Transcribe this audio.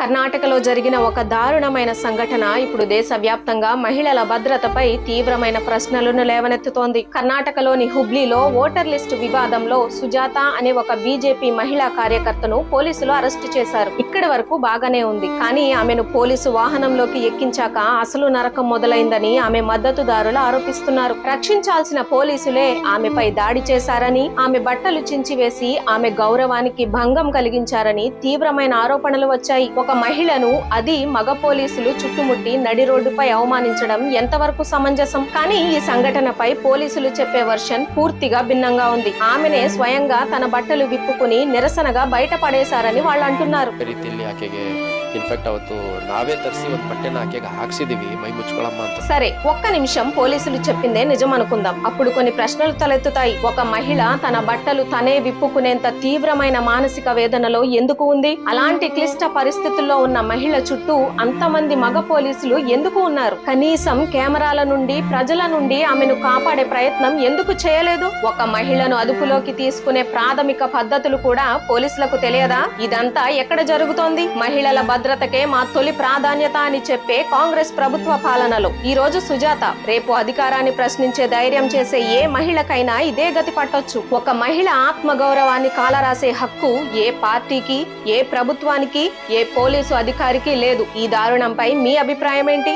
కర్ణాటకలో జరిగిన ఒక దారుణమైన సంఘటన ఇప్పుడు దేశవ్యాప్తంగా మహిళల భద్రతపై తీవ్రమైన ప్రశ్నలను లేవనెత్తుతోంది. కర్ణాటకలోని హుబ్లీలో ఓటర్ లిస్టు వివాదంలో సుజాత అనే ఒక బీజేపీ మహిళా కార్యకర్తను పోలీసులు అరెస్టు చేశారు. ఇక్కడి వరకు బాగానే ఉంది. కానీ ఆమెను పోలీసు వాహనంలోకి ఎక్కించాక అసలు నరకం మొదలైందని ఆమె మద్దతుదారులు ఆరోపిస్తున్నారు. రక్షించాల్సిన పోలీసులే ఆమెపై దాడి చేశారని ఆమె బట్టలు చించివేసి ఆమె గౌరవానికి భంగం కలిగించారని తీవ్రమైన ఆరోపణలు వచ్చాయి. ఒక మహిళను అది మగ పోలీసులు చుట్టుముట్టి నడి రోడ్డుపై అవమానించడం ఎంతవరకు సమంజసం కానీ ఈ సంఘటనపై పోలీసులు చెప్పే వర్షన్ పూర్తిగా భిన్నంగా ఉంది ఆమెనే స్వయంగా తన బట్టలు విప్పుకుని నిరసనగా బయటపడేశారని వాళ్ళు అంటున్నారు ರೀತಿಯಲ್ಲಿ ಆಕೆಗೆ ಇನ್ಫೆಕ್ಟ್ ಅವತ್ತು ನಾವೇ ತರಿಸಿ ಒಂದು ಬಟ್ಟೆನ ಆಕೆಗೆ ಹಾಕ್ಸಿದೀವಿ ಮೈ ಮುಚ್ಕೊಳಮ್ಮ ಅಂತ సరే ఒక్క నిమిషం పోలీసులు చెప్పిందే నిజం అనుకుందాం అప్పుడు కొన్ని ప్రశ్నలు తలెత్తుతాయి ఒక మహిళ తన బట్టలు తనే విప్పుకునేంత తీవ్రమైన మానసిక వేదనలో ఎందుకు ఉంది అలాంటి క్లిష్ట పరిస్థితుల్లో ఉన్న మహిళ చుట్టూ అంతమంది మగ పోలీసులు ఎందుకు ఉన్నారు? కనీసం కెమెరాల నుండి ప్రజల నుండి ఆమెను కాపాడే ప్రయత్నం ఎందుకు చేయలేదు? ఒక మహిళను అదుపులోకి తీసుకునే ప్రాథమిక పద్ధతులు కూడా పోలీసులకు తెలియదా? ఇదంతా ఎక్కడ జరుగుతోంది? మహిళల భద్రతకే మా తొలి ప్రాధాన్యత అని చెప్పే కాంగ్రెస్ ప్రభుత్వ పాలనలో. ఈ రోజు సుజాత రేపు అధికారాన్ని ప్రశ్నించే ధైర్యం చేసే ఏ మహిళకైనా ఇదే గతి పట్టొచ్చు. ఒక మహిళ ఆత్మగౌరవాన్ని కాలరాసే హక్కు ఏ పార్టీకి ఏ ప్రభుత్వానికి ఏ పోలీసు అధికారికి లేదు. ఈ దారుణంపై మీ అభిప్రాయం ఏంటి